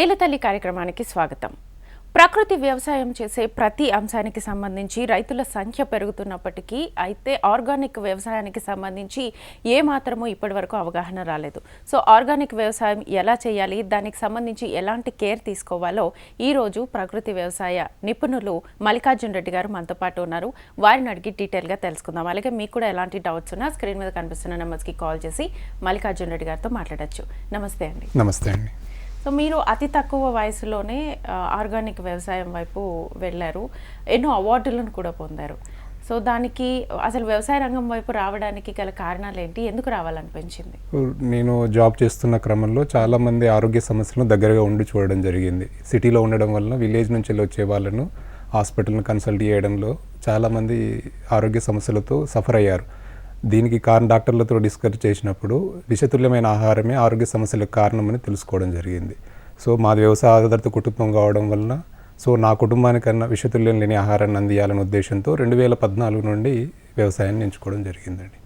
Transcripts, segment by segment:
నేలతల్లి కార్యక్రమానికి స్వాగతం. ప్రకృతి వ్యవసాయం చేసే ప్రతి అంశానికి సంబంధించి రైతుల సంఖ్య పెరుగుతున్నప్పటికీ అయితే ఆర్గానిక్ వ్యవసాయానికి సంబంధించి ఏ మాత్రము ఇప్పటి వరకు అవగాహన రాలేదు. సో ఆర్గానిక్ వ్యవసాయం ఎలా చేయాలి దానికి సంబంధించి ఎలాంటి కేర్ తీసుకోవాలో ఈ రోజు ప్రకృతి వ్యవసాయ నిపుణులు మల్లికార్జున్ రెడ్డి గారు మనతో పాటు ఉన్నారు. వారిని అడిగి డీటెయిల్గా తెలుసుకుందాం. అలాగే మీకు కూడా ఎలాంటి డౌట్స్ ఉన్నా స్క్రీన్ మీద కనిపిస్తున్న నెంబర్స్కి కాల్ చేసి మల్లికార్జున్ రెడ్డి గారితో మాట్లాడొచ్చు. నమస్తే అండి. నమస్తే అండి. సో మీరు అతి తక్కువ వయసులోనే ఆర్గానిక్ వ్యవసాయం వైపు వెళ్ళారు. ఎన్నో అవార్డులను కూడా పొందారు. సో దానికి అసలు వ్యవసాయ రంగం వైపు రావడానికి గల కారణాలు ఏంటి ఎందుకు రావాలనిపించింది? నేను జాబ్ చేస్తున్న క్రమంలో చాలా మంది ఆరోగ్య సమస్యలను దగ్గరగా ఉండి చూడడం జరిగింది. సిటీలో ఉండడం వలన విలేజ్ నుంచి వచ్చే వాళ్ళను హాస్పిటల్ని కన్సల్ట్ చేయడంలో చాలామంది ఆరోగ్య సమస్యలతో సఫర్ అయ్యారు. దీనికి కారణం డాక్టర్లతో డిస్కస్ చేసినప్పుడు విషతుల్యమైన ఆహారమే ఆరోగ్య సమస్యలకు కారణమని తెలుసుకోవడం జరిగింది. సో మాది వ్యవసాయ ఆధారిత కుటుంబం కావడం వలన సో నా కుటుంబానికన్నా విషతుల్యం లేని ఆహారాన్ని అందియాలనే ఉద్దేశంతో రెండు వేల పద్నాలుగు నుండి వ్యవసాయాన్ని ఎంచుకోవడం జరిగిందండి.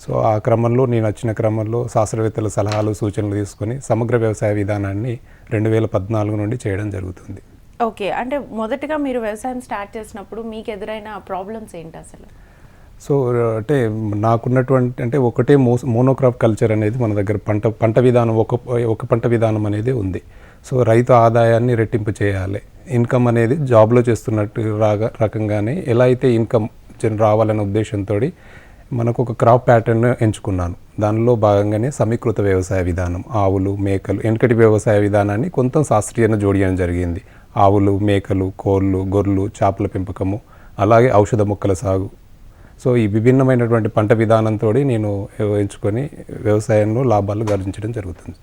సో ఆ క్రమంలో నేను వచ్చిన క్రమంలో శాస్త్రవేత్తల సలహాలు సూచనలు తీసుకొని సమగ్ర వ్యవసాయ విధానాన్ని రెండు వేల పద్నాలుగు నుండి చేయడం జరుగుతుంది. ఓకే. అంటే మొదటగా మీరు వ్యవసాయం స్టార్ట్ చేసినప్పుడు మీకు ఎదురైన ప్రాబ్లమ్స్ ఏంటి అసలు? సో అంటే నాకున్నటువంటి అంటే ఒకటే మో మోనోక్రాప్ కల్చర్ అనేది మన దగ్గర పంట పంట విధానం ఒక ఒక పంట విధానం అనేది ఉంది. సో రైతు ఆదాయాన్ని రెట్టింపు చేయాలి. ఇన్కమ్ అనేది జాబ్లో చేస్తున్నట్టు రాగా రకంగానే ఎలా అయితే ఇన్కమ్ రావాలనే ఉద్దేశంతో మనకు ఒక క్రాప్ ప్యాటర్న్ ఎంచుకున్నాను. దానిలో భాగంగానే సమీకృత వ్యవసాయ విధానం ఆవులు మేకలు వెనకటి వ్యవసాయ విధానాన్ని కొంత శాస్త్రీయంగా జోడించడం జరిగింది. ఆవులు మేకలు కోళ్ళు గొర్రెలు చేపల పెంపకము అలాగే ఔషధ మొక్కల సాగు సో ఈ విభిన్నమైనటువంటి పంట విధానంతో నేను ఎంచుకొని వ్యవసాయంలో లాభాలు గర్జించడం జరుగుతుంది.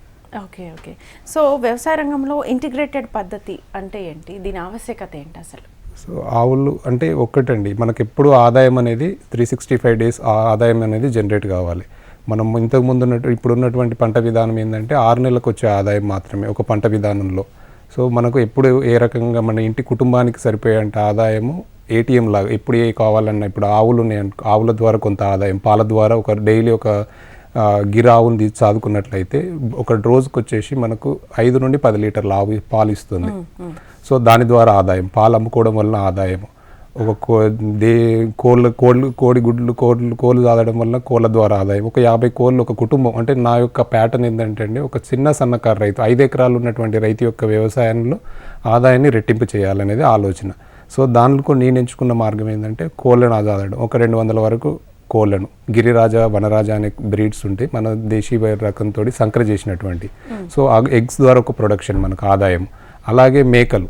Okay okay. సో వ్యవసాయ రంగంలో ఇంటిగ్రేటెడ్ పద్ధతి అంటే ఏంటి? దీని ఆవశ్యకత ఏంటి అసలు? సో ఆవులు అంటే ఒక్కటండి. మనకి ఎప్పుడు ఆదాయం అనేది త్రీ సిక్స్టీ ఫైవ్ డేస్ ఆదాయం అనేది జనరేట్ కావాలి. మనం ఇంతకు ముందు ఉన్నట్టు ఇప్పుడు ఉన్నటువంటి పంట విధానం ఏంటంటే ఆరు నెలలకు వచ్చే ఆదాయం మాత్రమే ఒక పంట విధానంలో. సో మనకు ఎప్పుడు ఏ రకంగా మన ఇంటి కుటుంబానికి సరిపోయేంత ఆదాయము ఏటీఎం లాగా ఎప్పుడు ఏ కావాలన్నా ఇప్పుడు ఆవులు ఉన్నాయి ఆవుల ద్వారా కొంత ఆదాయం పాల ద్వారా ఒక డైలీ ఒక ఆ, గిర ఆవుని తీసి సాదుకున్నట్లయితే ఒక రోజుకి వచ్చేసి మనకు ఐదు నుండి పది లీటర్ల ఆవు పాలు ఇస్తుంది. సో దాని ద్వారా ఆదాయం పాలు అమ్ముకోవడం వలన ఆదాయం. ఒక కో దే కోళ్ళ కోళ్ళు కోడి గుడ్లు కోళ్ళు కోళ్ళు తాగడం వల్ల కోళ్ళ ద్వారా ఆదాయం. ఒక యాభై కోళ్ళు ఒక కుటుంబం అంటే నా యొక్క ప్యాటర్న్ ఏంటంటే అండి ఒక చిన్న సన్నకారు రైతు ఐదు ఎకరాలు ఉన్నటువంటి రైతు యొక్క వ్యవసాయంలో ఆదాయాన్ని రెట్టింపు చేయాలనేది ఆలోచన. సో దానిలో నేను ఎంచుకున్న మార్గం ఏంటంటే కోళ్ళను ఆదాడడం ఒక రెండు వందల వరకు కోళ్ళను. గిరిరాజ వనరాజ అనే బ్రీడ్స్ ఉంటాయి. మన దేశీయ రకంతో సంకర చేసినటువంటి. సో ఆ ఎగ్స్ ద్వారా ఒక ప్రొడక్షన్ మనకు ఆదాయం. అలాగే మేకలు.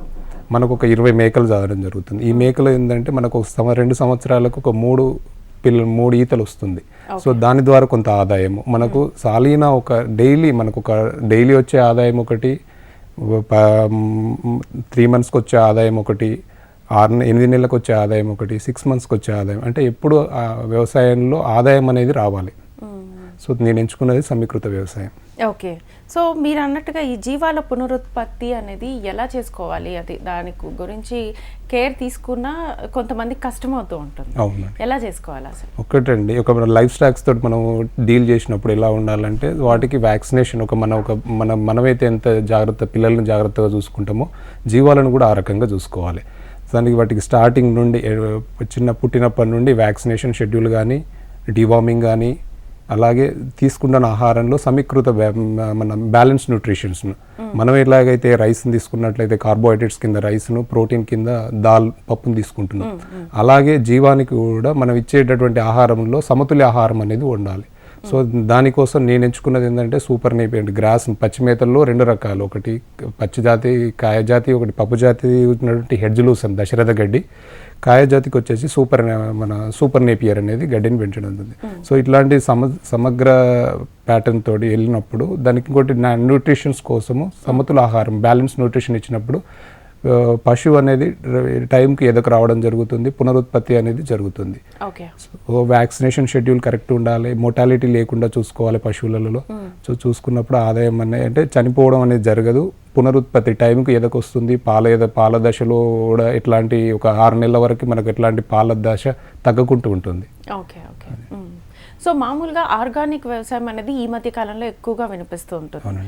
మనకు ఒక ఇరవై మేకలు చదవడం జరుగుతుంది. ఈ మేకలు ఏంటంటే మనకు ఒక సంవ రెండు సంవత్సరాలకు ఒక మూడు పిల్ల మూడు ఈతలు వస్తుంది. సో దాని ద్వారా కొంత ఆదాయము. మనకు సాలీన ఒక డైలీ మనకు ఒక డైలీ వచ్చే ఆదాయం ఒకటి. త్రీ మంత్స్కి వచ్చే ఆదాయం ఒకటి. ఆరు ఎనిమిది నెలలకు వచ్చే ఆదాయం ఒకటి సిక్స్ మంత్స్కి వచ్చే ఆదాయం. అంటే ఎప్పుడు వ్యవసాయంలో ఆదాయం అనేది రావాలి. సో నేను ఎంచుకున్నది సమీకృత వ్యవసాయం. ఓకే. సో మీరు అన్నట్టుగా ఈ జీవాల పునరుత్పత్తి అనేది ఎలా చేసుకోవాలి? అది దాని గురించి కేర్ తీసుకున్నా కొంతమంది కష్టం అవుతూ ఉంటుంది. అవునండి. ఎలా చేసుకోవాలి అసలు? ఒకటండి ఒక లైఫ్ స్టాక్స్ తోటి మనం డీల్ చేసినప్పుడు ఎలా ఉండాలంటే వాటికి వ్యాక్సినేషన్ ఒక మన ఒక మన మనమైతే ఎంత జాగ్రత్త పిల్లల్ని జాగ్రత్తగా చూసుకుంటామో జీవాలను కూడా ఆ రకంగా చూసుకోవాలి. దానికి వాటికి స్టార్టింగ్ నుండి చిన్న పుట్టినప్పటి నుండి వ్యాక్సినేషన్ షెడ్యూల్ కానీ డివార్మింగ్ కానీ అలాగే తీసుకున్న ఆహారంలో సమీకృత మన బ్యాలెన్స్ న్యూట్రిషన్స్ను మనం ఎలాగైతే రైస్ని తీసుకున్నట్లయితే కార్బోహైడ్రేట్స్ కింద రైస్ను ప్రోటీన్ కింద దాల్ పప్పును తీసుకుంటున్నాం. అలాగే జీవానికి కూడా మనం ఇచ్చేటటువంటి ఆహారంలో సమతుల్య ఆహారం అనేది ఉండాలి సో దానికోసం నేను ఎంచుకున్నది ఏంటంటే సూపర్ నేపి అంటే గ్రాస్ పచ్చి మేతల్లో రెండు రకాలు. ఒకటి పచ్చి జాతి కాయ జాతి ఒకటి పప్పు జాతి ఉన్నటువంటి హెడ్జులూసన్ దశరథ గడ్డి. కాయ జాతికి వచ్చేసి సూపర్ మన సూపర్ నేపియర్ అనేది గడ్డిని పెంచడం ఉంటుంది సో ఇట్లాంటి సమ సమగ్ర ప్యాటర్న్ తోటి వెళ్ళినప్పుడు దానికి ఇంకోటి న్యూట్రిషన్స్ కోసము సమతుల ఆహారం బ్యాలెన్స్ న్యూట్రిషన్ ఇచ్చినప్పుడు పశువు అనేది టైంకి ఎదకు రావడం జరుగుతుంది పునరుత్పత్తి అనేది జరుగుతుంది. ఓ వ్యాక్సినేషన్ షెడ్యూల్ కరెక్ట్ ఉండాలి మోటాలిటీ లేకుండా చూసుకోవాలి పశువులలో. సో చూసుకున్నప్పుడు ఆదాయం అనేది అంటే చనిపోవడం అనేది జరగదు. పునరుత్పత్తి టైంకి ఎదకొస్తుంది పాల ఎద పాల దశలో కూడా ఎట్లాంటి ఒక ఆరు నెలల వరకు మనకు ఎట్లాంటి పాల దశ తగ్గకుంటూ ఉంటుంది. Okay okay. సో మామూలుగా ఆర్గానిక్ వ్యవసాయం అనేది ఈ మధ్య కాలంలో ఎక్కువగా వినిపిస్తూ ఉంటుంది.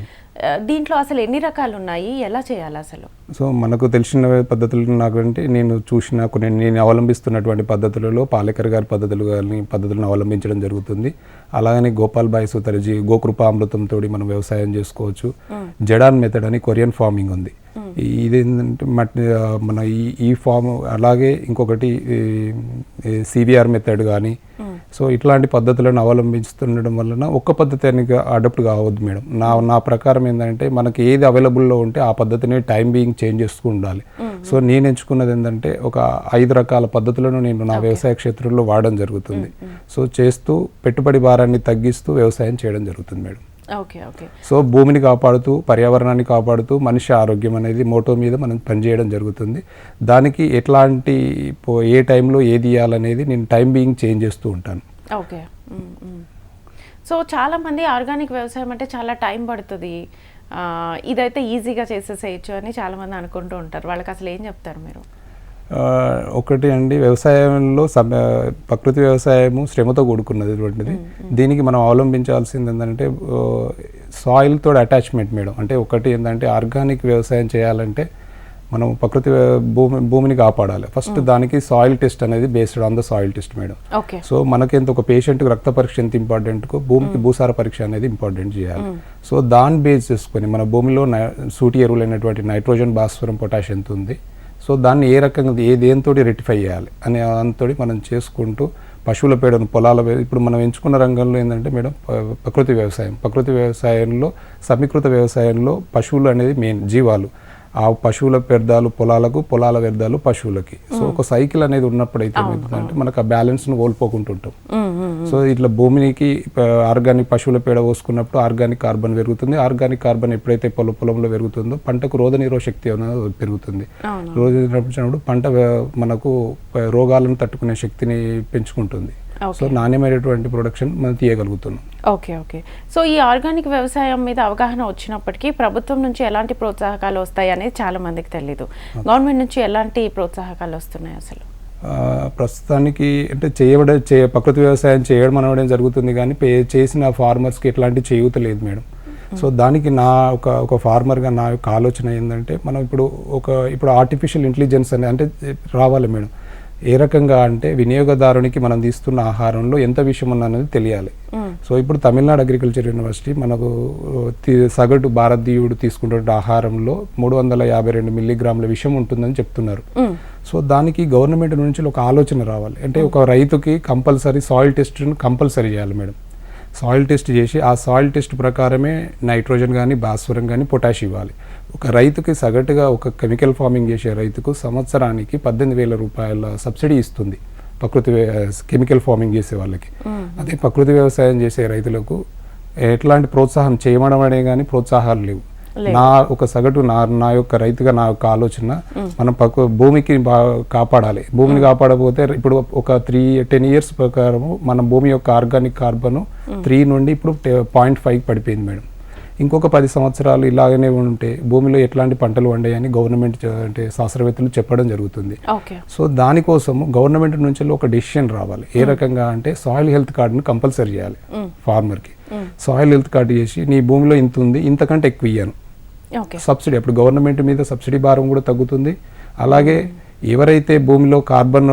దీంట్లో అసలు ఎన్ని రకాలు ఉన్నాయి? ఎలా చేయాలి అసలు? సో మనకు తెలిసిన పద్ధతులు నాకంటే నేను చూసిన కొన్ని నేను అవలంబిస్తున్నటువంటి పద్ధతులలో పాలేకర్ గారి పద్ధతులు కానీ పద్ధతులను అవలంబించడం జరుగుతుంది. అలాగని గోపాల్ బాయ్ సుతరజీ గోకృప అమృతంతో మనం వ్యవసాయం చేసుకోవచ్చు. జడాన్ మెథడ్ అని కొరియన్ ఫార్మింగ్ ఉంది. ఇది ఏంటంటే మట్ మన ఈ ఈ ఫామ్ అలాగే ఇంకొకటి సివిఆర్ మెథడ్ కానీ సో ఇట్లాంటి పద్ధతులను అవలంబిస్తుండడం వలన ఒక్క పద్ధతి అని అడాప్ట్ కావద్దు మేడం. నా నా ప్రకారం ఏంటంటే మనకి ఏది అవైలబుల్లో ఉంటే ఆ పద్ధతిని టైం బీయింగ్ చేంజ్ చేస్తూ ఉండాలి. సో నేను ఎంచుకున్నది ఏంటంటే ఒక ఐదు రకాల పద్ధతులను నేను నా వ్యవసాయ క్షేత్రంలో వాడడం జరుగుతుంది. సో చేస్తూ పెట్టుబడి భారాన్ని తగ్గిస్తూ వ్యవసాయం చేయడం జరుగుతుంది మేడం. సో భూమిని కాపాడుతూ పర్యావరణాన్ని కాపాడుతూ మనిషి ఆరోగ్యం అనేది మోటో మీద మనం పనిచేయడం జరుగుతుంది. దానికి ఎట్లాంటి ఏ టైంలో ఏది ఇవ్వాలనేది నేను టైం బీయింగ్ చేంజ్ చేస్తూ ఉంటాను. ఓకే. సో చాలా మంది ఆర్గానిక్ వ్యవసాయం అంటే చాలా టైం పడుతుంది. ఇదైతే ఈజీగా చేసేసేయచ్చు అని చాలా మంది అనుకుంటూ ఉంటారు. వాళ్ళకి అసలు ఏం చెప్తారు మీరు? ఒకటి అండి వ్యవసాయంలో సమ ప్రకృతి వ్యవసాయము శ్రమతో కూడుకున్నటువంటిది దీనికి మనం అవలంబించాల్సింది ఏంటంటే సాయిల్తో అటాచ్మెంట్ మేడం. అంటే ఒకటి ఏంటంటే ఆర్గానిక్ వ్యవసాయం చేయాలంటే మనం ప్రకృతి భూమి భూమిని కాపాడాలి. ఫస్ట్ దానికి సాయిల్ టెస్ట్ అనేది based on the soil test madam. Okay. So మనకెంత ఒక పేషెంట్కి రక్త పరీక్ష ఎంత ఇంపార్టెంట్కో భూమికి భూసార పరీక్ష అనేది ఇంపార్టెంట్ చేయాలి. సో దాన్ని బేస్ చేసుకొని మన భూమిలో నై- సూటి ఎరువులు అయినటువంటి నైట్రోజన్ భాస్వరం పొటాష్ ఎంత ఉంది సో దాన్ని ఏ రకంగా ఏ దేంతో రెటిఫై చేయాలి అనే దాంతో మనం చేసుకుంటూ పశువుల పేడను పొలాల ఇప్పుడు మనం ఎంచుకున్న రంగంలో ఏంటంటే మేడం ప్రకృతి వ్యవసాయం. ప్రకృతి వ్యవసాయంలో సమీకృత వ్యవసాయంలో పశువులు అనేది మెయిన్ జీవాలు. ఆ పశువుల వ్యర్థాలు పొలాలకు పొలాల వ్యర్థాలు పశువులకి. సో ఒక సైకిల్ అనేది ఉన్నప్పుడు అయితే ఏమవుతుందంటే మనకు ఆ బ్యాలెన్స్ను కోల్పోకుంటుంటాం. మ్మ్, మ్మ్. సో ఇట్లా భూమికి ఆర్గానిక్ పశువుల పేడ పోసుకున్నప్పుడు ఆర్గానిక్ కార్బన్ పెరుగుతుంది. ఆర్గానిక్ కార్బన్ ఎప్పుడైతే పొల పొలంలో పెరుగుతుందో పంటకు రోగ నిరోధ శక్తి అనేది పెరుగుతుంది. నిరోధించినప్పుడు పంట మనకు రోగాలను తట్టుకునే శక్తిని పెంచుకుంటుంది. సో నాణ్యమైనటువంటి ప్రొడక్షన్ మనం తీయగలుగుతున్నాం. ఓకే ఓకే సో ఈ ఆర్గానిక్ వ్యవసాయం మీద అవగాహన వచ్చినప్పటికీ ప్రభుత్వం నుంచి ఎలాంటి ప్రోత్సాహకాలు వస్తాయి అనేది చాలా మందికి తెలియదు గవర్నమెంట్ నుంచి ఎలాంటి ప్రోత్సాహకాలు వస్తున్నాయి అసలు? ప్రస్తుతానికి అంటే చేయబడే చే ప్రకృతి వ్యవసాయం చేయడం అనడం జరుగుతుంది కానీ పే చేసిన ఫార్మర్స్కి ఎట్లాంటి చేయూత లేదు మేడం. సో దానికి నా ఒక ఒక ఫార్మర్గా నా యొక్క ఆలోచన ఏంటంటే మనం ఇప్పుడు ఒక ఇప్పుడు ఆర్టిఫిషియల్ ఇంటెలిజెన్స్ అనే అంటే రావాలి మేడం. ఏ రకంగా అంటే వినియోగదారునికి మనం తీస్తున్న ఆహారంలో ఎంత విషయం ఉన్నది తెలియాలి. సో ఇప్పుడు తమిళనాడు అగ్రికల్చర్ యూనివర్సిటీ మనకు సగటు భారతీయుడు తీసుకున్న ఆహారంలో మూడు వందల యాభై రెండు మిల్లీగ్రాముల విషయం ఉంటుందని చెప్తున్నారు. సో దానికి గవర్నమెంట్ నుంచి ఒక ఆలోచన రావాలి. అంటే ఒక రైతుకి కంపల్సరీ సాయిల్ టెస్ట్ కంపల్సరీ చేయాలి మేడం. సాయిల్ టెస్ట్ చేసి ఆ సాయిల్ టెస్ట్ ప్రకారమే నైట్రోజన్ కానీ భాస్వరం కానీ పొటాష్ ఇవ్వాలి. ఒక రైతుకి సగటుగా ఒక కెమికల్ ఫార్మింగ్ చేసే రైతుకు సంవత్సరానికి పద్దెనిమిది వేల రూపాయల సబ్సిడీ ఇస్తుంది ప్రకృతి కెమికల్ ఫార్మింగ్ చేసే వాళ్ళకి. అదే ప్రకృతి వ్యవసాయం చేసే రైతులకు ఎట్లాంటి ప్రోత్సాహం చేయడం అనే కానీ ప్రోత్సాహాలు లేవు. నా ఒక సగటు నా నా యొక్క రైతుగా నా యొక్క ఆలోచన మనం పక్క భూమికి కాపాడాలి. భూమిని కాపాడకపోతే ఇప్పుడు ఒక త్రీ టెన్ ఇయర్స్ ప్రకారము మన భూమి యొక్క ఆర్గానిక్ కార్బన్ త్రీ నుండి ఇప్పుడు పాయింట్ ఫైవ్ పడిపోయింది మేడం. ఇంకొక పది సంవత్సరాలు ఇలాగనే ఉంటే భూమిలో ఎట్లాంటి పంటలు వండాయని గవర్నమెంట్ అంటే శాస్త్రవేత్తలు చెప్పడం జరుగుతుంది. సో దానికోసం గవర్నమెంట్ నుంచి ఒక డెసిషన్ రావాలి. ఏ రకంగా అంటే సాయిల్ హెల్త్ కార్డుని కంపల్సరీ చేయాలి ఫార్మర్కి. సాయిల్ హెల్త్ కార్డు చేసి నీ భూమిలో ఇంత ఉంది ఇంతకంటే ఎక్కువ ఇయ్యాను. ఓకే. సబ్సిడీ అప్పుడు గవర్నమెంట్ మీద సబ్సిడీ భారం కూడా తగ్గుతుంది. అలాగే ఎవరైతే భూమిలో carbon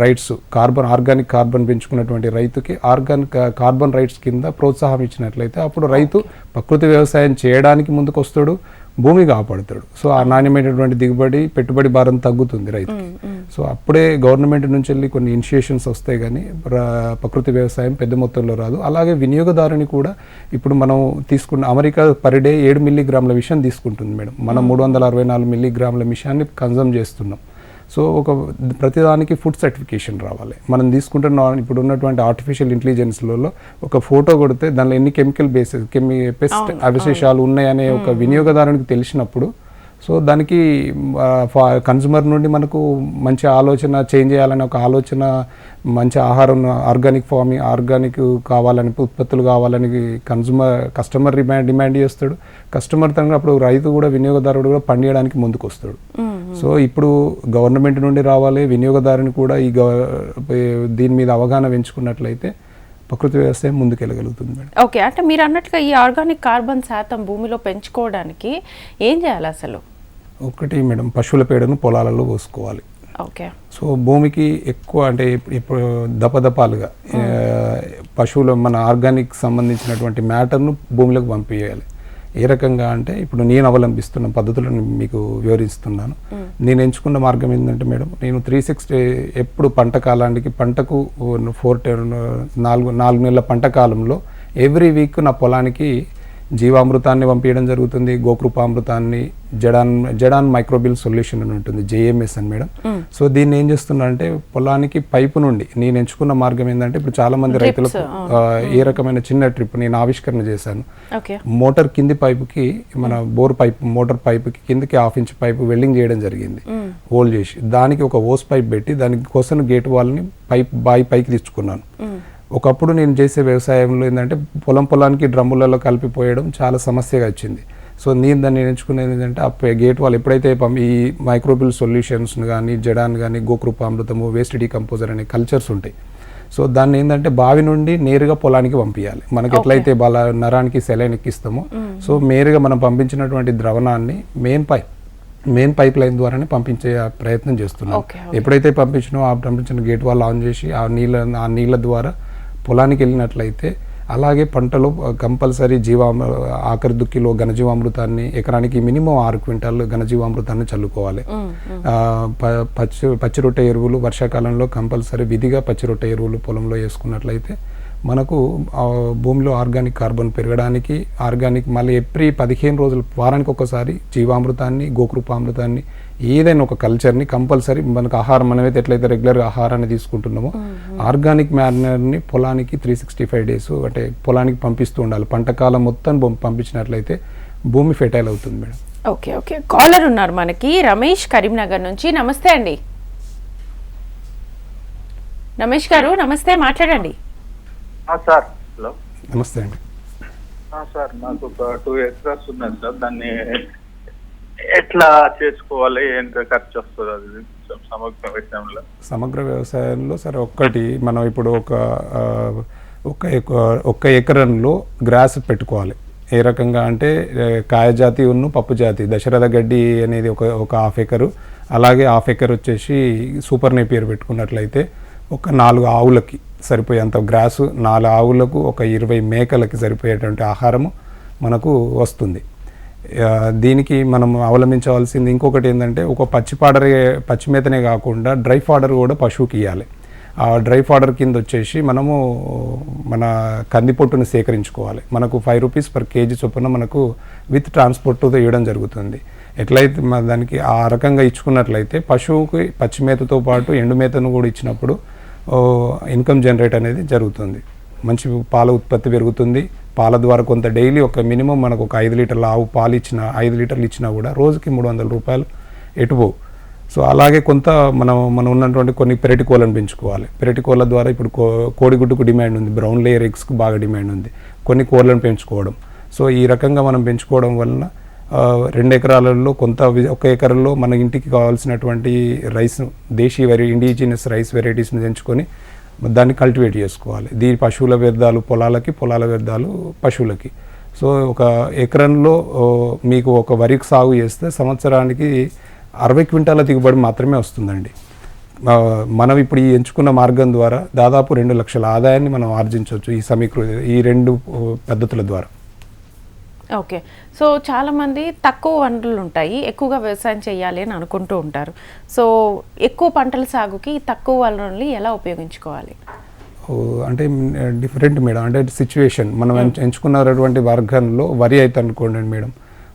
rights carbon organic carbon పెంచుకున్నటువంటి రైతుకి ఆర్గానిక్ కార్బన్ రైట్స్ కింద ప్రోత్సాహం ఇచ్చినట్లయితే అప్పుడు రైతు ప్రకృతి వ్యవసాయం చేయడానికి ముందుకు వస్తాడు భూమి కాపాడుతాడు. సో ఆ నాణ్యమైనటువంటి దిగుబడి పెట్టుబడి భారం తగ్గుతుంది రైతుకి. సో అప్పుడే గవర్నమెంట్ నుంచి వెళ్ళి కొన్ని ఇనిషియేషన్స్ వస్తాయి కానీ ప్ర- ప్రకృతి వ్యవసాయం పెద్ద మొత్తంలో రాదు. అలాగే వినియోగదారుని కూడా ఇప్పుడు మనం తీసుకున్న అమెరికా పర్ డే ఏడు మిల్లీగ్రాముల విషయం తీసుకుంటుంది మేడం. మనం మూడు వందల అరవై నాలుగు మిల్లీగ్రాముల విషయాన్ని కన్జమ్ చేస్తున్నాం. సో ఒక ప్రతిదానికి ఫుడ్ సర్టిఫికేషన్ రావాలి. మనం తీసుకుంటున్న ఇప్పుడు ఉన్నటువంటి ఆర్టిఫిషియల్ ఇంటెలిజెన్స్లలో ఒక ఫోటో కొడితే దానిలో ఎన్ని కెమికల్ బేసెస్ కెమి పెస్ట్ అవశేషాలు ఉన్నాయనే ఒక వినియోగదారునికి తెలిసినప్పుడు సో దానికి కన్జ్యూమర్ నుండి మనకు మంచి ఆలోచన చేంజ్ చేయాలనే ఒక ఆలోచన మంచి ఆహారం ఆర్గానిక్ ఫార్మింగ్ ఆర్గానిక్ కావాలని ఉత్పత్తులు కావాలని కన్జ్యూమర్ కస్టమర్ డిమాండ్ డిమాండ్ చేస్తాడు. కస్టమర్ తన అప్పుడు రైతు కూడా వినియోగదారుడు కూడా పండియడానికి ముందుకు వస్తాడు సో ఇప్పుడు గవర్నమెంట్ నుండి రావాలి వినియోగదారుని కూడా ఈ దీని మీద అవగాహన పెంచుకున్నట్లయితే ప్రకృతి వ్యవసాయం ముందుకెళ్ళగలుగుతుంది మేడం. ఓకే. అంటే మీరు అన్నట్లుగా ఈ ఆర్గానిక్ కార్బన్ శాతం భూమిలో పెంచుకోవడానికి ఏం చేయాలి అసలు? ఒకటి మేడం పశువుల పేడను పొలాలలో పోసుకోవాలి. ఓకే. సో భూమికి ఎక్కువ అంటే ఇప్పుడు- దపదపాలుగా పశువుల మన ఆర్గానిక్ సంబంధించినటువంటి మ్యాటర్ను భూమిలోకి పంపించాలి ఏ రకంగా అంటే ఇప్పుడు నేను అవలంబిస్తున్న పద్ధతులను మీకు వివరిస్తున్నాను. నేను ఎంచుకున్న మార్గం ఏంటంటే మేడం నేను త్రీ సిక్స్టీ ఎప్పుడు పంట కాలానికి పంటకు ఫోర్ నాలుగు నాలుగు నెలల పంట కాలంలో ఎవ్రీ వీక్ నా పొలానికి జీవామృతాన్ని పంపించడం జరుగుతుంది గోకృపామృతాన్ని జడాన్ జడాన్ మైక్రోబిల్ సొల్యూషన్ అని ఉంటుంది జేఎంఎస్ అని మేడం. సో దీన్ని ఏం చేస్తున్నా అంటే పొలానికి పైపు నుండి నేను ఎంచుకున్న మార్గం ఏంటంటే ఇప్పుడు చాలా మంది రైతులకు ఏ రకమైన చిన్న ట్రిప్ నేను ఆవిష్కరణ చేశాను. మోటార్ కింది పైపుకి మన బోర్ పైప్ మోటార్ పైపుకి కిందకి హాఫ్ ఇంచ్ పైపు వెల్డింగ్ చేయడం జరిగింది. హోల్ చేసి దానికి ఒక ఓస్ పైప్ పెట్టి దానికి కోసం గేట్ వాళ్ళని పైప్ బాయి పైకి తెచ్చుకున్నాను ఒకప్పుడు నేను చేసే వ్యవసాయంలో ఏంటంటే పొలం పొలానికి డ్రమ్ములలో కలిపిపోయడం చాలా సమస్యగా వచ్చింది. సో నేను దాన్ని ఎంచుకునేది ఏంటంటే ఆ గేట్ వాళ్ళు ఎప్పుడైతే ఈ మైక్రోబిల్ సొల్యూషన్స్ కానీ జడాన్ కానీ గోకృపామృతము వేస్ట్ డీకంపోజర్ అనే కల్చర్స్ ఉంటాయి. సో దాన్ని ఏంటంటే బావి నుండి నేరుగా పొలానికి పంపించాలి మనకి ఎట్లయితే బల నరానికి సెలైన్ ఎక్కిస్తామో సో నేరుగా మనం పంపించినటువంటి ద్రవణాన్ని main pipe main pipe line ద్వారానే పంపించే ప్రయత్నం చేస్తున్నాం. ఎప్పుడైతే పంపించినో ఆ పంపించిన గేట్ వాళ్ళు ఆన్ చేసి ఆ నీళ్ళ ఆ నీళ్ళ ద్వారా పొలానికి వెళ్ళినట్లయితే అలాగే పంటలో కంపల్సరీ జీవామ ఆఖరి దుక్కిలో ఘనజీవామృతాన్ని ఎకరానికి మినిమం ఆరు క్వింటాల్ ఘనజీవామృతాన్ని చల్లుకోవాలి. పచ్చి పచ్చి రొట్టె ఎరువులు వర్షాకాలంలో కంపల్సరీ విధిగా పచ్చి రొట్టె ఎరువులు పొలంలో వేసుకున్నట్లయితే మనకు భూమిలో ఆర్గానిక్ కార్బన్ పెరగడానికి ఆర్గానిక్ మళ్ళీ ఎవ్రీ పదిహేను రోజులు వారానికి ఒకసారి జీవామృతాన్ని గోకృపామృతాన్ని ఏదైనా ఒక కల్చర్ని కంపల్సరీ మనకు ఆహారం మనమైతే ఎట్లయితే రెగ్యులర్ ఆహారాన్ని తీసుకుంటున్నామో ఆర్గానిక్ మ్యానర్ని పొలానికి త్రీ సిక్స్టీ ఫైవ్ డేస్ అంటే పొలానికి పంపిస్తూ ఉండాలి. పంట కాలం మొత్తం పంపించినట్లయితే భూమి ఫెటైల్ అవుతుంది మేడం. Okay okay. కాలర్ ఉన్నారు మనకి. రమేష్ కరీంనగర్ నుంచి. నమస్తే అండి. రమేష్ గారు నమస్తే మాట్లాడండి. సార్. హలో. నమస్తే అండి. సార్ నాకు ఒక టూ ఎకరాస్ ఉన్నది సార్. దాన్ని ఎట్లా చేసుకోవాలి? ఎంత ఖర్చు వస్తుంది అది? సమగ్ర విషయంలో. సమగ్ర వ్యవసాయంలో సరే ఒక్కటి మనం ఇప్పుడు ఒక ఒక ఒక్క ఎకరంలో గ్రాస్ పెట్టుకోవాలి. ఏ రకంగా అంటే ఏ, కాయ జాతి ఉన్ను పప్పు జాతి. దశరథ గడ్డి అనేది ఒక ఒక హాఫ్ ఎకరు. అలాగే హాఫ్ ఎకర్ వచ్చేసి సూపర్ నేపియర్ పెట్టుకున్నట్లయితే ఒక నాలుగు ఆవులకి సరిపోయేంత గ్రాసు నాలుగు ఆవులకు ఒక ఇరవై మేకలకి సరిపోయేటువంటి ఆహారము మనకు వస్తుంది. దీనికి మనం అవలంబించవలసింది ఇంకొకటి ఏంటంటే ఒక పచ్చి పాడరే పచ్చి మేతనే కాకుండా డ్రై ఫాడర్ కూడా పశువుకి ఇవ్వాలి ఆ డ్రై ఫాడర్ కింద వచ్చేసి మనము మన కందిపొట్టును సేకరించుకోవాలి. మనకు ఫైవ్ రూపీస్ పర్ కేజీ చొప్పున మనకు విత్ ట్రాన్స్పోర్ట్తో ఇవ్వడం జరుగుతుంది. ఎట్లయితే మన దానికి ఆ రకంగా ఇచ్చుకున్నట్లయితే పశువుకి పచ్చి మేతతో పాటు ఎండు మేతను కూడా ఇచ్చినప్పుడు ఇన్కమ్ జనరేట్ అనేది జరుగుతుంది. మంచి పాల ఉత్పత్తి పెరుగుతుంది. పాల ద్వారా కొంత డైలీ ఒక మినిమం మనకు ఒక ఐదు లీటర్ల ఆవు పాలు ఇచ్చిన ఐదు లీటర్లు ఇచ్చినా కూడా రోజుకి మూడు వందల రూపాయలు ఎటుపోవు. సో అలాగే కొంత మనం మనం ఉన్నటువంటి కొన్ని పెరటి కోళ్ళను పెంచుకోవాలి. పెరటి కోళ్ళ ద్వారా ఇప్పుడు కో కోడిగుడ్డుకు డిమాండ్ ఉంది. బ్రౌన్ లేయర్ ఎగ్స్కు బాగా డిమాండ్ ఉంది. కొన్ని కోళ్ళను పెంచుకోవడం. సో ఈ రకంగా మనం పెంచుకోవడం వలన రెండు ఎకరాలలో కొంత ఒక ఎకరంలో మన ఇంటికి కావాల్సినటువంటి రైస్ దేశీ వెరై ఇండిజినస్ రైస్ వెరైటీస్ని తెంచుకొని దాన్ని కల్టివేట్ చేసుకోవాలి. దీని పశువుల వ్యర్థాలు పొలాలకి పొలాల వ్యర్థాలు పశువులకి. సో ఒక ఎకరంలో మీకు ఒక వరికి సాగు చేస్తే సంవత్సరానికి అరవై క్వింటాల దిగుబడి మాత్రమే వస్తుందండి. మనం ఇప్పుడు ఈ ఎంచుకున్న మార్గం ద్వారా దాదాపు రెండు లక్షల ఆదాయాన్ని మనం ఆర్జించవచ్చు ఈ సమీకృ ఈ రెండు పద్ధతుల ద్వారా. ఓకే. సో చాలామంది తక్కువ వనరులు ఉంటాయి. ఎక్కువగా వ్యవసాయం చేయాలి అని అనుకుంటూ ఉంటారు. సో ఎక్కువ పంటల సాగుకి తక్కువ వనరుల్ని ఎలా ఉపయోగించుకోవాలి? అంటే డిఫరెంట్ మేడం. అంటే సిచ్యువేషన్ మనం ఎంచు- ఎంచుకున్నటువంటి వర్గంలో వరి అయితే అనుకోండి మేడం.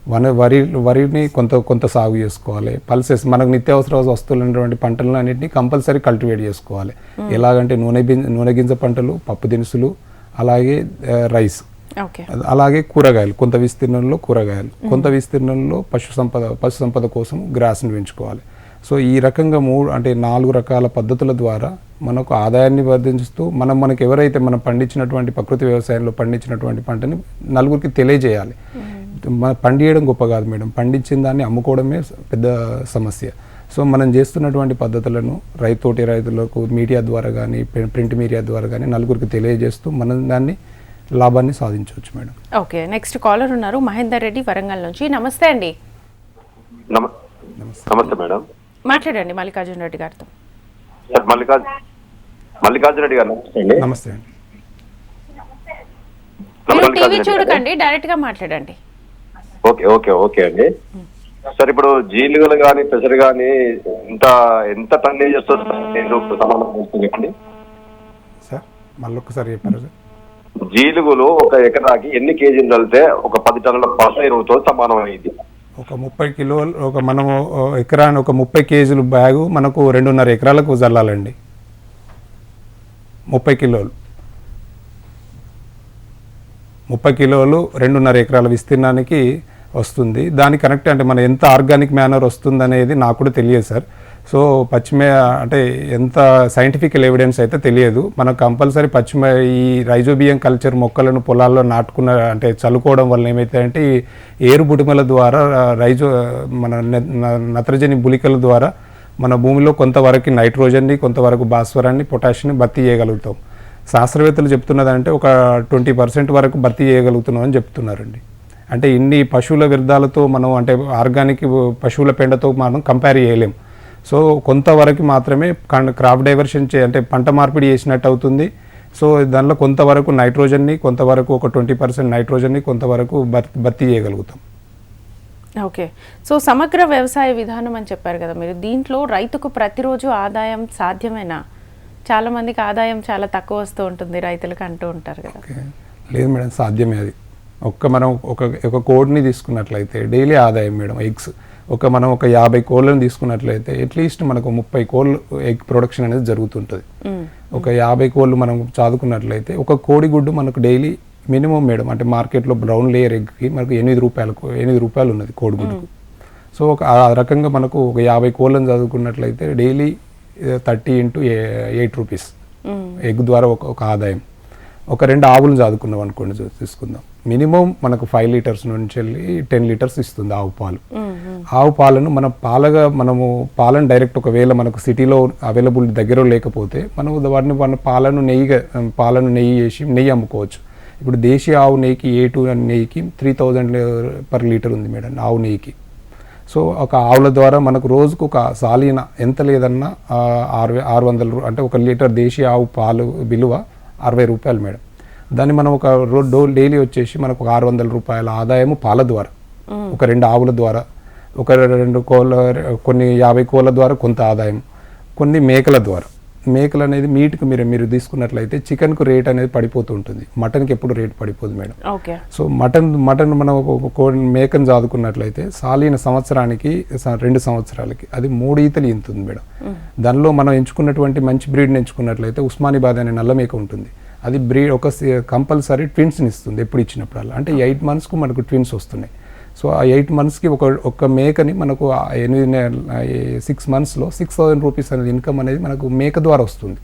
వన వరి వరిని కొంత కొంత సాగు చేసుకోవాలి. పల్సెస్ మనకు నిత్యావసర వస్తువులు ఉన్నటువంటి పంటలను అన్నింటినీ కంపల్సరీ కల్టివేట్ చేసుకోవాలి. ఎలాగంటే నూనె నూనె గింజ పంటలు పప్పు దినుసులు అలాగే రైస్. అలాగే కూరగాయలు కొంత విస్తీర్ణంలో కూరగాయలు కొంత విస్తీర్ణంలో పశు సంపద పశు సంపద కోసం గ్రాస్ని పెంచుకోవాలి. సో ఈ రకంగా మూడు అంటే నాలుగు రకాల పద్ధతుల ద్వారా మనకు ఆదాయాన్ని వర్ధించుతూ మనం మనకు ఎవరైతే మనం పండించినటువంటి ప్రకృతి వ్యవసాయంలో పండించినటువంటి పంటని నలుగురికి తెలియజేయాలి. మన పండియడం గొప్ప కాదు మేడం. పండించిన దాన్ని అమ్ముకోవడమే పెద్ద సమస్య. సో మనం చేస్తున్నటువంటి పద్ధతులను రైతోటి రైతులకు మీడియా ద్వారా కానీ ప్రింట్ మీడియా ద్వారా కానీ నలుగురికి తెలియజేస్తూ మనం దాన్ని లాభాన్ని సాధించవచ్చు మేడం. ఓకే నెక్స్ట్ కాలర్ ఉన్నారు మహేందర్ రెడ్డి వరంగల్ నుంచి. నమస్తే అండి. నమ నమస్తే. మేడం. మాట్లాడండి మల్లికార్జున రెడ్డి గారితో. మల్లికార్జున రెడ్డి గారు నమస్తే అండి. టీవీ. చూడకండి డైరెక్ట్గా మాట్లాడండి. ఓకే ఓకే ఓకే అండి. సార్ ఇప్పుడు జీలుగలు కానీ పెసరు కానీ ఎంత ఎంత టన్నేజ్ వస్తుంది సార్? నేను ఇప్పుడు సమాధానం చెప్తాను చెప్పండి. సార్ మళ్ళీ ఒక్కసారి చెప్పారు సార్? జీలుగులు ఒక ఎకరాకి ఎన్ని కేజీలు చల్లితే ఒక పది టన్నుల పస ఎరువుతో సమానమైంది. ఒక ముప్పై కిలోలు ఒక మనము ఎకరాన్ని ఒక ముప్పై కేజీలు బ్యాగు మనకు రెండున్నర ఎకరాలకు చల్లాలండి ముప్పై కిలోలు. ముప్పై కిలోలు రెండున్నర ఎకరాల విస్తీర్ణానికి వస్తుంది. దాని కరెక్ట్ అంటే మన ఎంత ఆర్గానిక్ మేనర్ వస్తుంది అనేది నాకు కూడా తెలియదు సార్. సో పశ్చిమ అంటే ఎంత సైంటిఫికల్ ఎవిడెన్స్ అయితే తెలియదు. మనకు కంపల్సరీ పచ్చిమ ఈ రైజోబియం కల్చర్ మొక్కలను పొలాల్లో నాటుకున్న అంటే చల్లుకోవడం వల్ల ఏమైతే అంటే ఈ ఏరు బుటిమల ద్వారా రైజో మన నత్రజని బులికల ద్వారా మన భూమిలో కొంతవరకు నైట్రోజన్ని కొంతవరకు భాస్వరాన్ని పొటాషియాన్ని భర్తీ చేయగలుగుతాం. శాస్త్రవేత్తలు చెప్తున్నదంటే ఒక ట్వంటీ పర్సెంట్ వరకు భర్తీ చేయగలుగుతున్నాం అని చెప్తున్నారండి. అంటే ఇన్ని పశువుల వ్యర్థాలతో మనం అంటే ఆర్గానిక్ పశువుల పెండతో మనం కంపేర్ చేయలేం. సో కొంతవరకు మాత్రమే క్రాప్ డైవర్షన్ చే అంటే పంట మార్పిడి చేసినట్టు అవుతుంది. సో దానిలో కొంతవరకు నైట్రోజన్ని కొంతవరకు ఒక ట్వంటీ పర్సెంట్ నైట్రోజన్ని కొంతవరకు భర్తీ చేయగలుగుతాం. ఓకే. సో సమగ్ర వ్యవసాయ విధానం అని చెప్పారు కదా మీరు. దీంట్లో రైతుకు ప్రతిరోజు ఆదాయం సాధ్యమేనా? చాలా మందికి ఆదాయం చాలా తక్కువ వస్తూ ఉంటుంది రైతులకు అంటూ ఉంటారు కదా. లేదు మేడం సాధ్యమే అది. ఒక్క మనం ఒక ఒక కోడ్ని తీసుకున్నట్లయితే డైలీ ఆదాయం మేడం ఎగ్స్. ఒక మనం ఒక యాభై కోళ్ళని తీసుకున్నట్లయితే అట్లీస్ట్ మనకు ముప్పై కోళ్ళు ఎగ్ ప్రొడక్షన్ అనేది జరుగుతుంటుంది. ఒక యాభై కోళ్ళు మనం చదువుకున్నట్లయితే ఒక కోడిగుడ్డు మనకు డైలీ మినిమం మేడం అంటే మార్కెట్లో బ్రౌన్ లేయర్ ఎగ్కి మనకు ఎనిమిది రూపాయలకు ఎనిమిది రూపాయలు ఉన్నది కోడిగుడ్డుకు. సో ఒక ఆ రకంగా మనకు ఒక యాభై కోళ్ళని చదువుకున్నట్లయితే daily thirty into eight rupees egg ద్వారా ఒక ఒక ఆదాయం. ఒక రెండు ఆవులను చదువుకున్నాం అనుకోండి తీసుకుందాం. మినిమం మనకు ఫైవ్ లీటర్స్ నుంచి వెళ్ళి టెన్ లీటర్స్ ఇస్తుంది ఆవు పాలు. ఆవు పాలను మన పాలగా మనము పాలను డైరెక్ట్ ఒకవేళ మనకు సిటీలో అవైలబుల్ దగ్గర లేకపోతే మనం వాటిని మన పాలను నెయ్యిగా పాలను నెయ్యి చేసి నెయ్యి అమ్ముకోవచ్చు. ఇప్పుడు దేశీయ ఆవు నెయ్యికి ఏ టూ నెయ్యికి త్రీ థౌజండ్ పర్ లీటర్ ఉంది మేడం ఆవు నెయ్యికి. సో ఒక ఆవుల ద్వారా మనకు రోజుకు ఒక సాలీన ఎంత లేదన్నా ఆరు ఆరు వందల అంటే ఒక లీటర్ దేశీయ ఆవు పాలు విలువ అరవై రూపాయలు మేడం. దాన్ని మనం ఒక రో డో డైలీ వచ్చేసి మనకు ఒక ఆరు వందల రూపాయల ఆదాయము పాల ద్వారా. ఒక రెండు ఆవుల ద్వారా. ఒక రెండు కోళ్ళ కొన్ని యాభై కోళ్ళ ద్వారా కొంత ఆదాయం. కొన్ని మేకల ద్వారా. మేకలు అనేది మీట్కి మీరు మీరు తీసుకున్నట్లయితే చికెన్కు రేట్ అనేది పడిపోతూ ఉంటుంది. మటన్కి ఎప్పుడు రేట్ పడిపోదు మేడం. సో మటన్ మటన్ మనం ఒక- మేకను చదువుకున్నట్లయితే సాలిన సంవత్సరానికి రెండు సంవత్సరాలకి అది మూడు ఈతలు ఇంతుంది మేడం. దానిలో మనం ఎంచుకున్నటువంటి మంచి బ్రీడ్ని ఎంచుకున్నట్లయితే ఉస్మానిబాద్ అనే నల్ల మేక ఉంటుంది. అది బ్రీడ్ ఒక కంపల్సరీ ట్విన్స్ని ఇస్తుంది ఎప్పుడు ఇచ్చినప్పుడు అంటే ఎయిట్ మంత్స్కు మనకు ట్విన్స్ వస్తున్నాయి. సో ఆ ఎయిట్ మంత్స్కి ఒక ఒక మేకని మనకు ఎనిమిది సిక్స్ మంత్స్లో సిక్స్ థౌసండ్ రూపీస్ అనేది ఇన్కమ్ అనేది మనకు మేక ద్వారా వస్తుంది.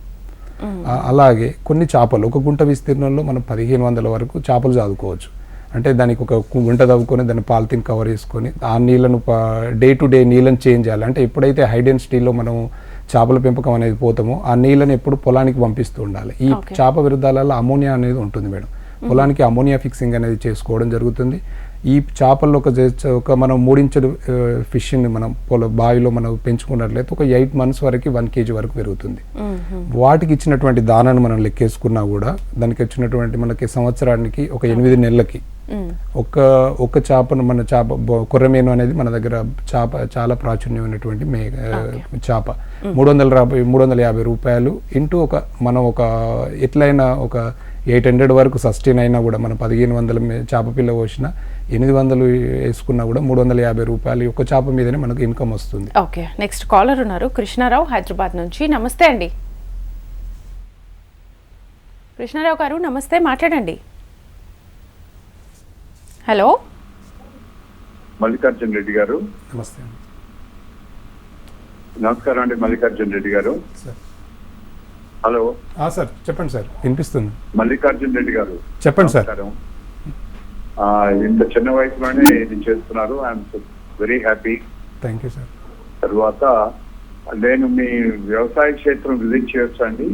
అలాగే కొన్ని చేపలు ఒక గుంట విస్తీర్ణంలో మనం పదిహేను వందల వరకు చేపలు చదువుకోవచ్చు. అంటే దానికి ఒక గుంట తవ్వుకొని దాన్ని పాలిథిన్ కవర్ చేసుకొని ఆ నీళ్ళను డే టు డే నీళ్ళని చేంజ్ చేయాలి. అంటే ఎప్పుడైతే హై డెన్సిటీలో మనం చేపల పెంపకం అనేది పోతామో ఆ నీళ్ళని ఎప్పుడు పొలానికి పంపిస్తూ ఉండాలి. ఈ చేప విరుద్ధాలలో అమోనియా అనేది ఉంటుంది మేడం. పొలానికి అమోనియా ఫిక్సింగ్ అనేది చేసుకోవడం జరుగుతుంది. ఈ చేపల్లో ఒక ఒక మనం మూడించడు ఫిష్ని మనం పొల బావిలో మనం పెంచుకున్నట్లయితే ఒక ఎయిట్ మంత్స్ వరకు వన్ కేజీ వరకు పెరుగుతుంది. వాటికి ఇచ్చినటువంటి దానాన్ని మనం లెక్కేసుకున్నా కూడా దానికి వచ్చినటువంటి మనకి సంవత్సరానికి ఒక ఎనిమిది నెలలకి ఒక ఒక చేపను మన చేప కొర్రమేను అనేది మన దగ్గర చేప చాలా ప్రాచుర్యమైనటువంటి మే చేప. మూడు వందల యాభై మూడు వందల యాభై రూపాయలు ఇంటూ ఒక మనం ఒక ఎట్లయినా ఒక ఎయిట్ హండ్రెడ్ వరకు సస్టైన్ అయినా కూడా మనం పదిహేను వందల చేప పిల్ల పోసిన ఎనిమిది వందలు వేసుకున్నా కూడా మూడు వందల యాభై రూపాయలు ఈ ఒక్క చేప మీదనే మనకు ఇన్కమ్ వస్తుంది. ఓకే నెక్స్ట్ కాలర్ ఉన్నారు కృష్ణారావు హైదరాబాద్ నుంచి. నమస్తే అండి. కృష్ణారావు గారు నమస్తే మాట్లాడండి. హలో. మల్లికార్జున రెడ్డి గారు. నమస్తే నమస్కారం అండి Mallikarjuna Reddy garu. Sir. Hello. Sir చెప్పండి సార్ వినిపిస్తుంది. మల్లికార్జున రెడ్డి గారు. చెప్పండి సార్. ఇంత చిన్న వయసులోనే ఇది చేస్తున్నారు. I'm very happy thank you sir తర్వాత నేను మీ వ్యవసాయ క్షేత్రం విజిట్ చేయొచ్చా అండి?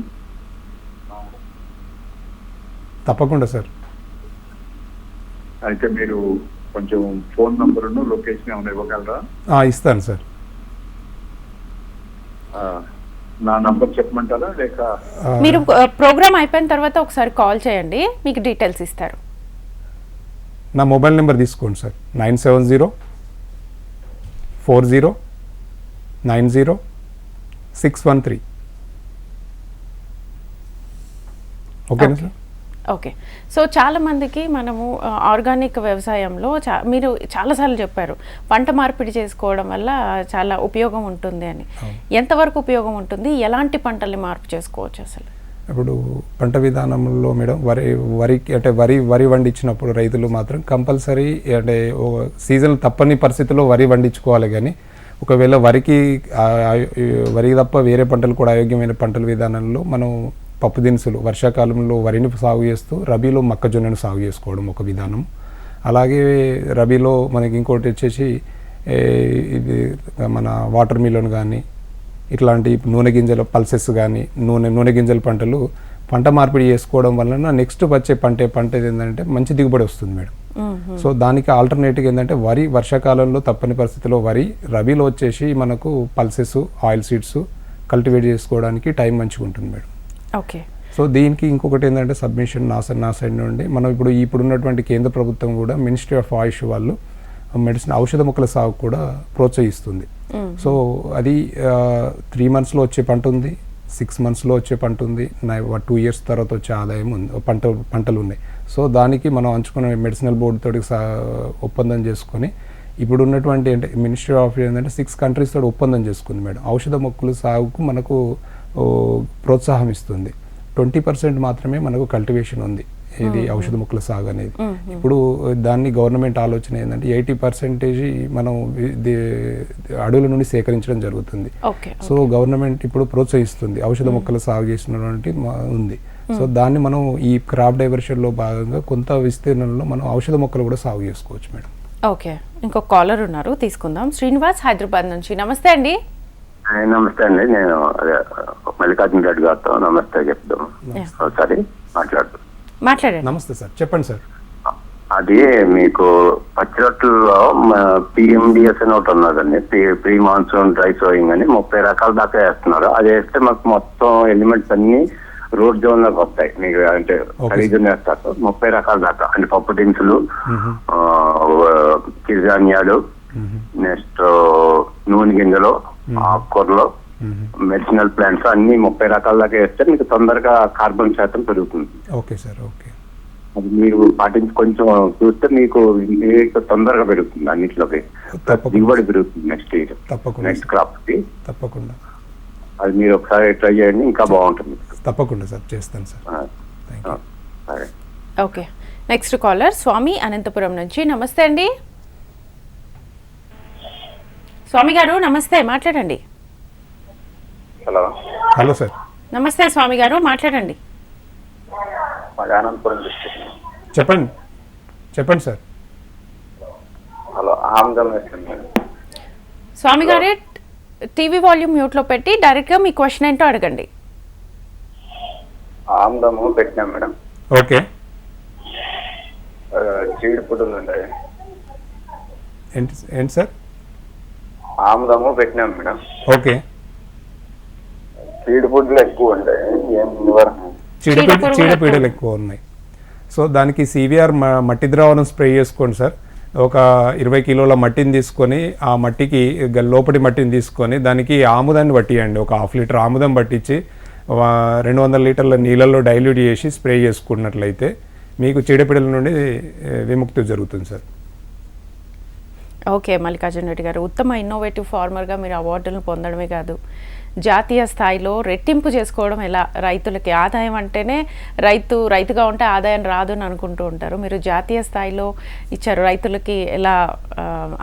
తప్పకుండా సార్. అయితే మీరు కొంచెం ఫోన్ నంబరును లొకేషన్ ఏమైనా ఇవ్వగలరా? ఇస్తాను సార్. నా నంబర్ చెప్పమంటారా? లేక మీరు ప్రోగ్రామ్ అయిపోయిన తర్వాత ఒకసారి కాల్ చేయండి మీకు డీటెయిల్స్ ఇస్తారు. నా మొబైల్ నెంబర్ తీసుకోండి sir. Nine seven zero four zero nine zero six one three. ఓకేనా సార్? ఓకే. సో చాలా మందికి మనము ఆర్గానిక్ వ్యవసాయంలో చా మీరు చాలాసార్లు చెప్పారు పంట మార్పిడి చేసుకోవడం వల్ల చాలా ఉపయోగం ఉంటుంది అని. ఎంతవరకు ఉపయోగం ఉంటుంది? ఎలాంటి పంటల్ని మార్పు చేసుకోవచ్చు అసలు? ఇప్పుడు పంట విధానంలో మేడం వరి వరికి అంటే వరి వరి వండించినప్పుడు రైతులు మాత్రం కంపల్సరీ అంటే సీజన్ తప్పని పరిస్థితుల్లో వరి వండించుకోవాలి కానీ ఒకవేళ వరికి వరి తప్ప వేరే పంటలు కూడా అయోగ్యమైన పంటల విధానంలో మనం పప్పు దినుసులు వర్షాకాలంలో వరిని సాగు చేస్తూ రబీలో మొక్కజొన్నను సాగు చేసుకోవడం ఒక విధానం. అలాగే రబీలో మనకి ఇంకోటి వచ్చేసి ఇది మన వాటర్ మిలన్ కానీ ఇట్లాంటి నూనె గింజల పల్సెస్ కానీ నూనె నూనె గింజల పంటలు పంట మార్పిడి చేసుకోవడం వలన నెక్స్ట్ వచ్చే పంట పంట ఏంటంటే మంచి దిగుబడి వస్తుంది మేడం. సో దానికి ఆల్టర్నేటివ్ ఏంటంటే వరి వర్షాకాలంలో తప్పని పరిస్థితిలో వరి రబీలో వచ్చేసి మనకు పల్సెస్ ఆయిల్ సీడ్స్ కల్టివేట్ చేసుకోవడానికి టైం మంచిగా ఉంటుంది మేడం. ఓకే. సో దీనికి ఇంకొకటి ఏంటంటే సబ్మిషన్ నా నా సైడ్ నుండి. మనం ఇప్పుడు ఇప్పుడున్నటువంటి కేంద్ర ప్రభుత్వం కూడా మినిస్ట్రీ ఆఫ్ ఆయుష్ వాళ్ళు మెడిసిన్ ఔషధ మొక్కల సాగు కూడా ప్రోత్సహిస్తుంది. సో అది త్రీ మంత్స్లో వచ్చే పంట ఉంది సిక్స్ మంత్స్లో వచ్చే పంట ఉంది టూ ఇయర్స్ తర్వాత వచ్చే ఆదాయం ఉంది పంట పంటలు ఉన్నాయి. సో దానికి మనం అంచుకున్న మెడిసినల్ బోర్డు తోటి ఒప్పందం చేసుకొని ఇప్పుడు ఉన్నటువంటి అంటే మినిస్ట్రీ ఆఫ్ ఏంటంటే సిక్స్ కంట్రీస్ తోటి ఒప్పందం చేసుకుంది మేడం. ఔషధ మొక్కలు సాగుకు మనకు ప్రోత్సాహం ఇస్తుంది. ట్వంటీ పర్సెంట్ మాత్రమే మనకు కల్టివేషన్ ఉంది. ఇది ఔషధ మొక్కల సాగు అనేది. ఇప్పుడు దాన్ని గవర్నమెంట్ ఆలోచన ఏంటంటే ఎయిటీ పర్సెంటేజ్ మనం అడవుల నుండి సేకరించడం జరుగుతుంది. ఓకే సో గవర్నమెంట్ ఇప్పుడు ప్రోత్సహిస్తుంది. ఔషధ మొక్కలు సాగు చేసినటువంటి ఉంది. సో దాన్ని మనం ఈ క్రాప్ డైవర్షన్లో భాగంగా కొంత విస్తీర్ణంలో మనం ఔషధ మొక్కలు కూడా సాగు చేసుకోవచ్చు మేడం. ఓకే. ఇంకొక కాలర్ ఉన్నారు. తీసుకుందాం. శ్రీనివాస్ హైదరాబాద్ నుంచి. నమస్తే అండి. నమస్తే అండి నేను అదే మల్లికార్జున రెడ్డి గారితో నమస్తే చెప్తాం. ఒకసారి మాట్లాడండి. నమస్తే సార్ చెప్పండి సార్. అది మీకు పచ్చిరొట్టులో పిఎండిఎస్ అని ఒకటి ఉన్నదండి. ప్రీ మాన్సూన్ డ్రై సోయింగ్ అని ముప్పై రకాల దాకా వేస్తున్నారు. అది వేస్తే మాకు మొత్తం ఎలిమెంట్స్ అన్ని రోడ్ జోన్లోకి వస్తాయి. మీకు అంటే Okay. ఖరీదు వేస్తారు. ముప్పై రకాల దాకా. అంటే పప్పు దినుసులు ఆ, కిర్జానియాలు నెక్స్ట్ నూనె గింజలు ఆకుకూరలు మెడిసినల్ ప్లాంట్స్ అన్ని ముప్పై రకాల దాకా వేస్తే మీకు తొందరగా కార్బన్ శాతం పెరుగుతుంది. Okay sir okay. అది మీరు పాటించి కొంచెం చూస్తే మీకు తొందరగా పెరుగుతుంది అన్నిట్లోకి. దిగుబడి పెరుగుతుంది నెక్స్ట్ ఇయర్. తప్పకుండా. నెక్స్ట్. క్రాప్కి. తప్పకుండా. అది మీరు ఒకసారి ట్రై చేయండి ఇంకా బాగుంటుంది. తప్పకుండా సార్ చేస్తాను సరే. Okay. Next caller Swami Anantapuram నుంచి. నమస్తే అండి. స్వామి గారు నమస్తే మాట్లాడండి. హలో. Hello sir. నమస్తే స్వామి గారు మాట్లాడండి. మాది అనంతపురం డిస్ట్రిక్ట్ చెప్పండి. చెప్పండి సార్. హలో ఆమ్దం వేస్తుంది మేడం. స్వామి గారే టీవీ వాల్యూమ్ మ్యూట్లో పెట్టి డైరెక్ట్గా మీ క్వశ్చన్ ఏంటో అడగండి. ఆమ్దము పెట్టినాం మేడం. ఓకే. చీడి పుట్టులు ఉంటాయి. ఏంటి ఏంటి సార్? ఆముదము పెట్టినాం మేడం. ఓకే. చీడి పుట్టులు ఎక్కువ ఉంటాయి. ఏం నివారణ చీడపీడ చీడపీడలు ఎక్కువ ఉన్నాయి. సో దానికి సివిఆర్ మట్టి ద్రావణం స్ప్రే చేసుకోండి సార్. ఒక ఇరవై కిలోల మట్టిని తీసుకొని ఆ మట్టికి లోపటి మట్టిని తీసుకొని దానికి ఆముదాన్ని పట్టియండి. ఒక హాఫ్ లీటర్ ఆముదం పట్టించి రెండు వందల లీటర్ల నీళ్ళల్లో డైల్యూట్ చేసి స్ప్రే చేసుకున్నట్లయితే మీకు చీడపీడల నుండి విముక్తి జరుగుతుంది సార్. ఓకే మల్లికార్జున రెడ్డి గారు. ఉత్తమ ఇన్నోవేటివ్ ఫార్మర్గా మీరు అవార్డులను పొందడమే కాదు. జాతీయ స్థాయిలో రెట్టింపు చేసుకోవడం ఎలా? రైతులకి ఆదాయం అంటేనే రైతు రైతుగా ఉంటే ఆదాయం రాదు అని అనుకుంటూ ఉంటారు. మీరు జాతీయ స్థాయిలో ఇచ్చారు రైతులకి ఎలా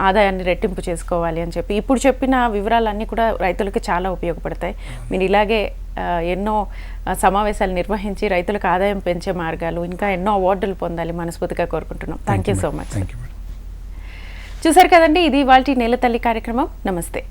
ఆదాయాన్ని రెట్టింపు చేసుకోవాలి అని చెప్పి. ఇప్పుడు చెప్పిన వివరాలన్నీ కూడా రైతులకి చాలా ఉపయోగపడతాయి. మీరు ఇలాగే ఎన్నో సమావేశాలు నిర్వహించి రైతులకు ఆదాయం పెంచే మార్గాలు ఇంకా ఎన్నో అవార్డులు పొందాలి మనస్ఫూర్తిగా కోరుకుంటున్నాం. Thank you so much thank you madam చూసారు కదండి ఇది వాళ్ళ నేల తల్లి కార్యక్రమం. నమస్తే.